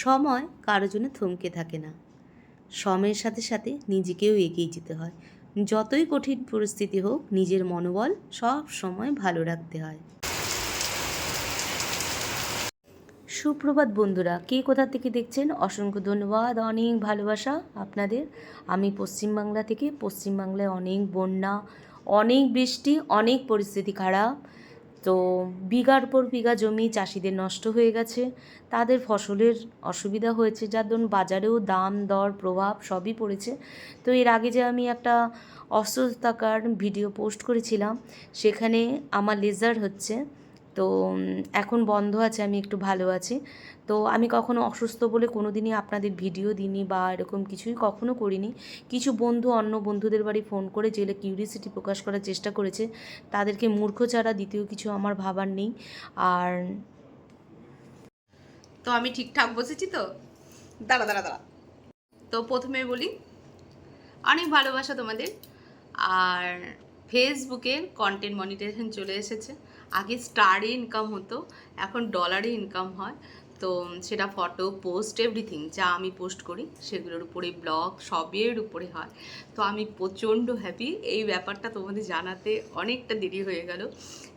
সময় কারও জন্য থমকে থাকে না। সময়ের সাথে সাথে নিজেকেও এগিয়ে যেতে হয়। যতই কঠিন পরিস্থিতি হোক, নিজের মনোবল সব সময় ভালো রাখতে হয়। সুপ্রভাত বন্ধুরা, কে কোথা থেকে দেখছেন? অসংখ্য ধন্যবাদ, অনেক ভালোবাসা আপনাদের। আমি পশ্চিমবাংলা থেকে, পশ্চিমবাংলায় অনেক বন্যা, অনেক বৃষ্টি, অনেক পরিস্থিতি খারাপ। তো বিঘার পর বিঘা জমি চাষিদের নষ্ট হয়ে গেছে। তাদের ফসলের অসুবিধা হয়েছে, যার দরুন বাজারেও দাম, দর, প্রভাব সবই পড়েছে। তো এর আগে যে আমি একটা অসুস্থতাকার ভিডিও পোস্ট করেছিলাম, সেখানে আমার লেজার হচ্ছে তো এখন বন্ধ আছে, আমি একটু ভালো আছি। তো আমি কখনো অসুস্থ বলে কোনো দিনই আপনাদের ভিডিও দিইনি বা এরকম কিছুই কখনো করিনি। কিছু বন্ধু, অন্য বন্ধুদের বাড়ি ফোন করে জেলে কিউরিয়াসিটি প্রকাশ করার চেষ্টা করেছে। তাদেরকে মূর্খ ছাড়া দ্বিতীয় কিছু আমার ভাবার নেই। আর তো আমি ঠিকঠাক বসেছি তো? দাঁড়া দাঁড়া দাঁড়া। তো প্রথমে বলি, অনেক ভালোবাসা তোমাদের। আর ফেসবুকের কন্টেন্ট মনিটাইজেশন চলে এসেছে। আগে স্টারে ইনকাম হতো, এখন ডলারে ইনকাম হয়। তো সেটা ফটো পোস্ট এভরিথিং যা আমি পোস্ট করি, সেগুলোর উপরে ব্লগ সবের উপরে হয়। তো আমি প্রচণ্ড হ্যাপি এই ব্যাপারটা তোমাদের জানাতে অনেকটা দেরি হয়ে গেল।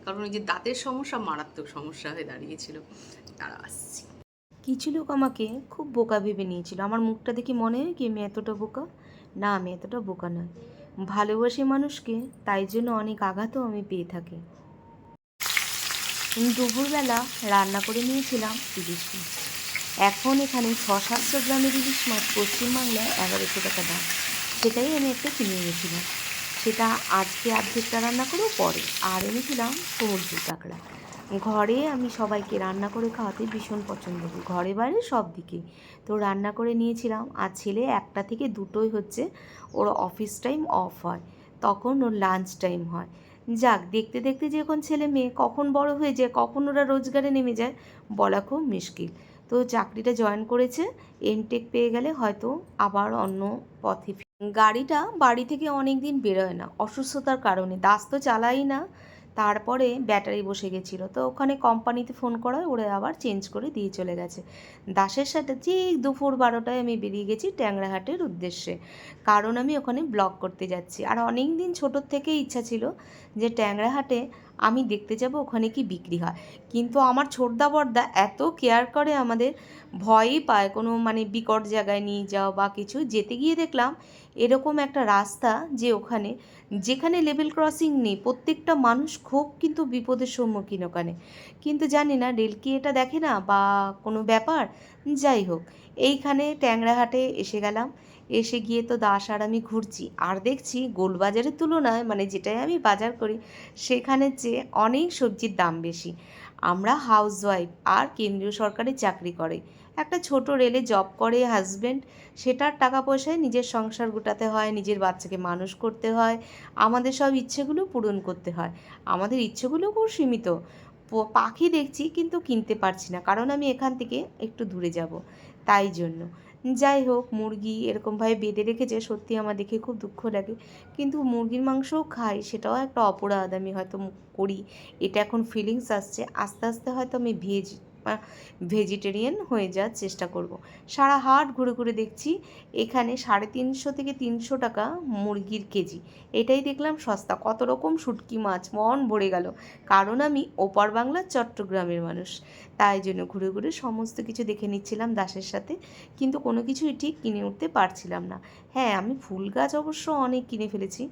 কারণ ওই যে দাঁতের সমস্যা মারাত্মক সমস্যা হয়ে দাঁড়িয়েছিল। তারা আসছি। কিছু লোক আমাকে খুব বোকা ভেবে নিয়েছিল। আমার মুখটা দেখে মনে হয় কি, আমি এতটা বোকা? না, আমি এতটা বোকা নয় ভালোবাসি মানুষকে, তাই জন্য অনেক আঘাতও আমি পেয়ে থাকি। দুপুরবেলা রান্না করে নিয়েছিলাম ইলিশ মাছ এখন এখানে ছ সাতশো গ্রামের ইলিশ মাছ পশ্চিমবাংলায় এগারোশো টাকা দাম। সেটাই আমি একটা কিনে এনেছিলাম। সেটা আজকে অর্ধেকটা রান্না করেও পরে আর এনেছিলাম সমুদ্র কাঁকড়া। ঘরে আমি সবাইকে রান্না করে খাওয়াতে ভীষণ পছন্দ করি, ঘরে বাইরে সব দিকেই তো রান্না করে নিয়েছিলাম, আর ছেলে একটা থেকে দুটোই হচ্ছে, ওর অফিস টাইম অফ হয়, তখন ওর লাঞ্চ টাইম হয়। যাক, দেখতে দেখতে যখন ছেলে মেয়ে, কখন বড় হয়ে যায়, কখন ওরা রোজগারে নেমে যায়, বলা খুব মুশকিল। তো চাকরিটা জয়েন করেছে, এনটেক পেয়ে গেলে হয়তো আবার অন্য পথে গাড়িটা বাড়ি থেকে অনেক দিন বেরোয় না, অসুস্থতার কারণে। দাস তো চালাই না। তারপরে ব্যাটারি বসে গেছিল। তো ওখানে কোম্পানিতে ফোন করায় ওরা আবার চেঞ্জ করে দিয়ে চলে গেছে। দাসের সাথে ঠিক দুপুর বারোটায় আমি বেরিয়ে গেছি ট্যাংরাহাটের উদ্দেশ্যে। কারণ আমি ওখানে ব্লগ করতে যাচ্ছি। আর অনেক দিন ছোটোর থেকেই ইচ্ছা ছিল যে ট্যাংরাহাটে আমি দেখতে যাব, ওখানে কি বিক্রি হয়। কিন্তু আমার ছোটদা বর্দা এত কেয়ার করে আমাদের, ভয়ই পায় কোনো মানে বিকট জায়গায় নিয়ে যাও বা কিছু। যেতে গিয়ে দেখলাম এরকম একটা রাস্তা যে ওখানে, যেখানে লেভেল ক্রসিং নেই, প্রত্যেকটা মানুষ খুব কিন্তু বিপদের সম্মুখীন ওখানে। কিন্তু জানি না, রেল কি এটা দেখে না বা কোনো ব্যাপার? যাই হোক, এইখানে ট্যাংরাহাটে এসে গেলাম। এসে গিয়ে তো দাস আর আমি ঘুরছি। আর দেখছি গোলবাজারের তুলনায় মানে যেটাই আমি বাজার করি সেখানের চেয়ে অনেক সবজির দাম বেশি। আমরা হাউস ওয়াইফ আর কেন্দ্রীয় সরকারি চাকরি করে। একটা ছোট রেলে জব করে হাজব্যান্ড সেটার টাকা পয়সায় নিজের সংসার গোটাতে হয়, নিজের বাচ্চাকে মানুষ করতে হয়, আমাদের সব ইচ্ছেগুলো পূরণ করতে হয়। আমাদের ইচ্ছেগুলো খুব সীমিত। পাখি দেখছি কিন্তু কিনতে পারছি না, কারণ আমি এখান থেকে একটু দূরে যাব। তাই জন্য। যাই হোক, মুরগি এরকমভাবে বেঁধে রেখেছে, সত্যি আমার দেখে খুব দুঃখ লাগে। কিন্তু মুরগির মাংসও খাই, সেটাও একটা অপরাধ আমি হয়তো করি। এটা এখন ফিলিংস আসছে, আস্তে আস্তে হয়তো আমি ভেজ ভেজিটেরিয়ান হয়ে যাওয়ার চেষ্টা করব। সারা হাট ঘুরে ঘুরে দেখছি এখানে সাড়ে তিনশো থেকে তিনশো টাকা মুরগির কেজি। এটাই দেখলাম সস্তা। কত রকম শুটকি মাছ, মন ভরে গেল। কারণ আমি ওপার বাংলার চট্টগ্রামের মানুষ। তাই জন্য ঘুরে ঘুরে সমস্ত কিছু দেখে নিচ্ছিলাম দাসের সাথে। কিন্তু কোনো কিছুই ঠিক কিনে উঠতে পারছিলাম না। হ্যাঁ আমি ফুল গাছ অবশ্য অনেক কিনে ফেলেছি।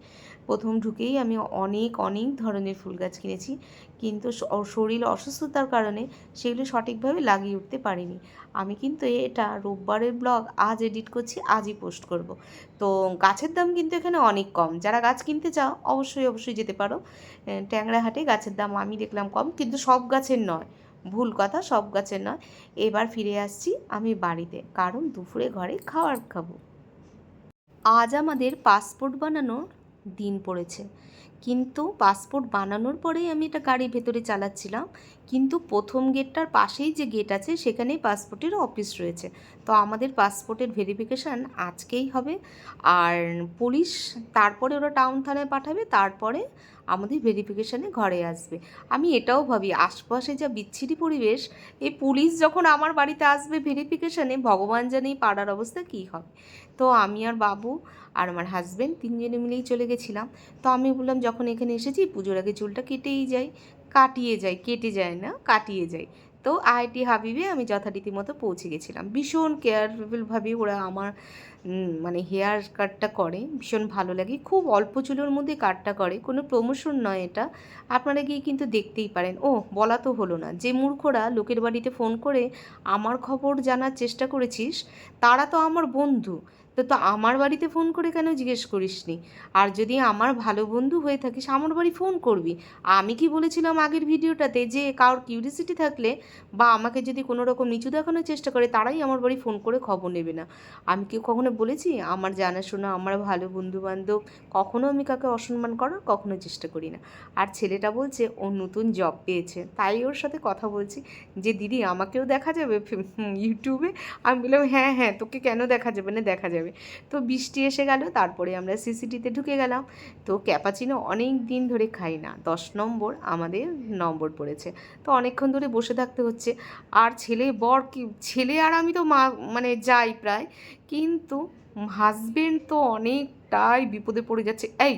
প্রথম ঢুকেই আমি অনেক অনেক ধরনের ফুল গাছ কিনেছি। কিন্তু শরীর অসুস্থতার কারণে সেগুলো সঠিকভাবে লাগিয়ে উঠতে পারিনি। আমি কিন্তু এটা রোববারের ব্লগ আজ এডিট করছি, আজই পোস্ট করব। তো গাছের দাম কিন্তু এখানে অনেক কম। যারা গাছ কিনতে চাও, অবশ্যই অবশ্যই যেতে পারো। ট্যাংরাহাটে গাছের দাম আমি দেখলাম কম, কিন্তু সব গাছের নয়। ভুল কথা, সব গাছের নয়। এবার ফিরে আসছি আমি বাড়িতে, কারণ দুপুরে ঘরে খাবার খাব। আজ আমাদের পাসপোর্ট বানানোর দিন পড়েছে। কিন্তু পাসপোর্ট বানানোর পরেই আমি এটা গাড়ির ভেতরে চালাচ্ছিলাম। কিন্তু প্রথম গেটটার পাশেই যে গেট আছে, সেখানেই পাসপোর্টের অফিস রয়েছে। তো আমাদের পাসপোর্টের ভেরিফিকেশান আজকেই হবে। আর পুলিশ তারপরে ওরা টাউন থানায় পাঠাবে, তারপরে আমাদের ভেরিফিকেশানে ঘরে আসবে। আমি এটাও ভাবি, আশপাশে যা বিচ্ছিরি পরিবেশ, এই পুলিশ যখন আমার বাড়িতে আসবে ভেরিফিকেশানে, ভগবান জানে পাড়ার অবস্থা কী হবে। তো আমি আর বাবু আর আমার হাজব্যান্ড তিনজনে মিলেই চলে গেছিলাম। তো আমি বললাম, যখন এখানে এসেছি, পুজোর আগে চুলটা কেটেই যাই। কাটিয়ে যাই, কেটে যায় না, কাটিয়ে যাই। তো আইটি হাবিবে আমি যথারীতি মতো পৌঁছে গেছিলাম। ভীষণ কেয়ারফুলভাবে ওরা আমার মানে হেয়ার কাটটা করে, ভীষণ ভালো লাগে। খুব অল্প চুলের মধ্যে কাটটা করে, কোনো প্রমোশন নয় এটা। আপনারা গিয়ে কিন্তু দেখতেই পারেন। ও বলা তো হলো না। যে মূর্খরা লোকের বাড়িতে ফোন করে, আমার খবর জানার চেষ্টা করেছিস, তারা তো আমার বন্ধু। তো তো আমার বাড়িতে ফোন করে কেন জিজ্ঞেস করিসনি? আর যদি আমার ভালো বন্ধু হয়ে থাকিস, আমার বাড়ি ফোন করবি। আমি কি বলেছিলাম আগের ভিডিওটাতে যে, কারোর কিউরিসিটি থাকলে বা আমাকে যদি কোনো রকম নিচু দেখানোর চেষ্টা করে, তারাই আমার বাড়ি ফোন করে খবর নেবে না। আমি কি কখনো বলেছি? আমার জানাশোনা, আমার ভালো বন্ধু বান্ধব কখনো আমি কাকে অসম্মান করার কখনো চেষ্টা করি না। আর ছেলেটা বলছে, ও নতুন জব পেয়েছে। তাই ওর সাথে কথা বলছি যে, দিদি, আমাকেও দেখা যাবে ইউটিউবে আমি বললাম হ্যাঁ হ্যাঁ তোকে কেন দেখা যাবে না? দেখা যাবে। তো বৃষ্টি এসে গেল, তারপরে আমরা সিসিটিতে ঢুকে গেলাম। তো ক্যাপাচিনো অনেক দিন ধরে খাই না, দশ নম্বর আমাদের নম্বর পড়েছে। তো অনেকক্ষণ ধরে বসে থাকতে হচ্ছে। আর ছেলে বর কি, ছেলে আর আমি তো মা মানে যাই প্রায়। কিন্তু হাজবেন্ড তো অনেকটাই বিপদে পড়ে যাচ্ছে। এই,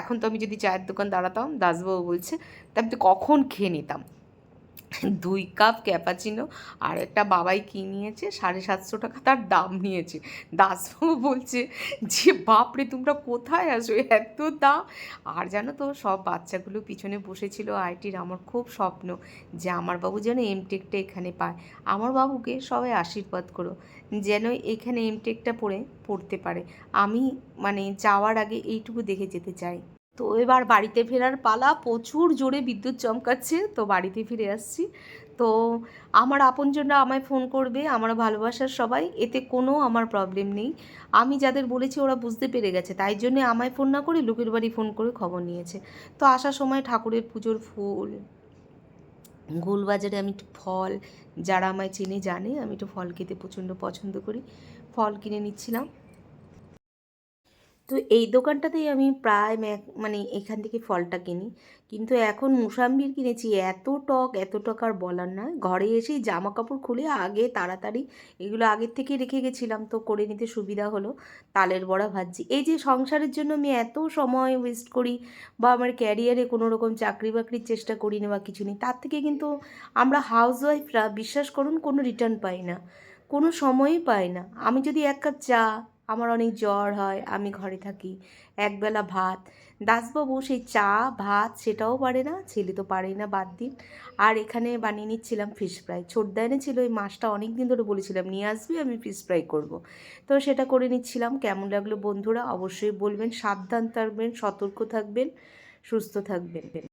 এখন তো আমি যদি চায়ের দোকান দাঁড়াতাম, দাসবাবু বলছে, তা আমি তো কখন খেয়ে নিতাম? দুই কাপ ক্যাপাচিনো আর একটা বাবাই কি নিয়েছে? সাড়ে সাতশো টাকা তার দাম নিয়েছে। দাসবাবু বলছে, যে বাপরে, তোমরা কোথায় আসো এত দাম? আর জানো তো, সব বাচ্চাগুলো পিছনে বসেছিল আইটির। আমার খুব স্বপ্ন যে আমার বাবু যেন এমটেকটা এখানে পায়। আমার বাবুকে সবাই আশীর্বাদ করো যেন এখানে এমটেকটা পড়ে, পড়তে পারে। আমি মানে যাওয়ার আগে এইটুকু দেখে যেতে চাই। তো এবার বাড়িতে ফেরার পালা, প্রচুর জোরে বিদ্যুৎ চমকাচ্ছে, তো বাড়িতে ফিরে আসছি। তো আমার আপনজনরা আমায় ফোন করবে, আমার ভালোবাসার সবাই, এতে কোনো আমার প্রবলেম নেই। আমি যাদের বলেছি ওরা বুঝতে পেরে গেছে, তাই জন্যে আমায় ফোন না করে লোকের বাড়ি ফোন করে খবর নিয়েছে। তো আসার সময় ঠাকুরের পুজোর ফুল, গোলবাজারে আমি একটু ফল, যারা আমায় চেনে জানে, আমি একটু ফল খেতে প্রচণ্ড পছন্দ করি। ফল কিনে নিচ্ছিলাম। তো এই দোকানটাতেই আমি প্রায় মানে এখান থেকে ফলটা কিনি। কিন্তু এখন মুসাম্বির কিনেছি, এত টক এত টক আর বলার নয়। ঘরে এসেই জামা কাপড় খুলে আগে তাড়াতাড়ি এগুলো আগের থেকে রেখে গেছিলাম, তো করে নিতে সুবিধা হলো। তালের বড়া ভাজছি। এই যে সংসারের জন্য আমি এত সময় ওয়েস্ট করি বা আমার ক্যারিয়ারে কোনো রকম চাকরি বাকরির চেষ্টা করি না বা কিছু নেই, তার থেকে কিন্তু আমরা হাউস ওয়াইফরা বিশ্বাস করুন কোনো রিটার্ন পাই না, কোনো সময়ই পাই না। আমি যদি এক কাপ চা আমার অনেক জ্বর হয়, আমি ঘরে থাকি। একবেলা ভাত। দাসবাবু সেই চা, ভাত সেটাও পারে না, ছেলে তো পারেই না বাদ দিন। আর এখানে বানিয়ে নিচ্ছিলাম ফিশ ফ্রাই ছোটদা এনেছিল ওই মাছটা অনেক দিন ধরে বলেছিলাম, নিয়ে আসবি, আমি ফিশ ফ্রাই করব। তো সেটা করে নিচ্ছিলাম। কেমন লাগল বন্ধুরা, অবশ্যই বলবেন। সাবধান থাকবেন, সতর্ক থাকবেন, সুস্থ থাকবেন।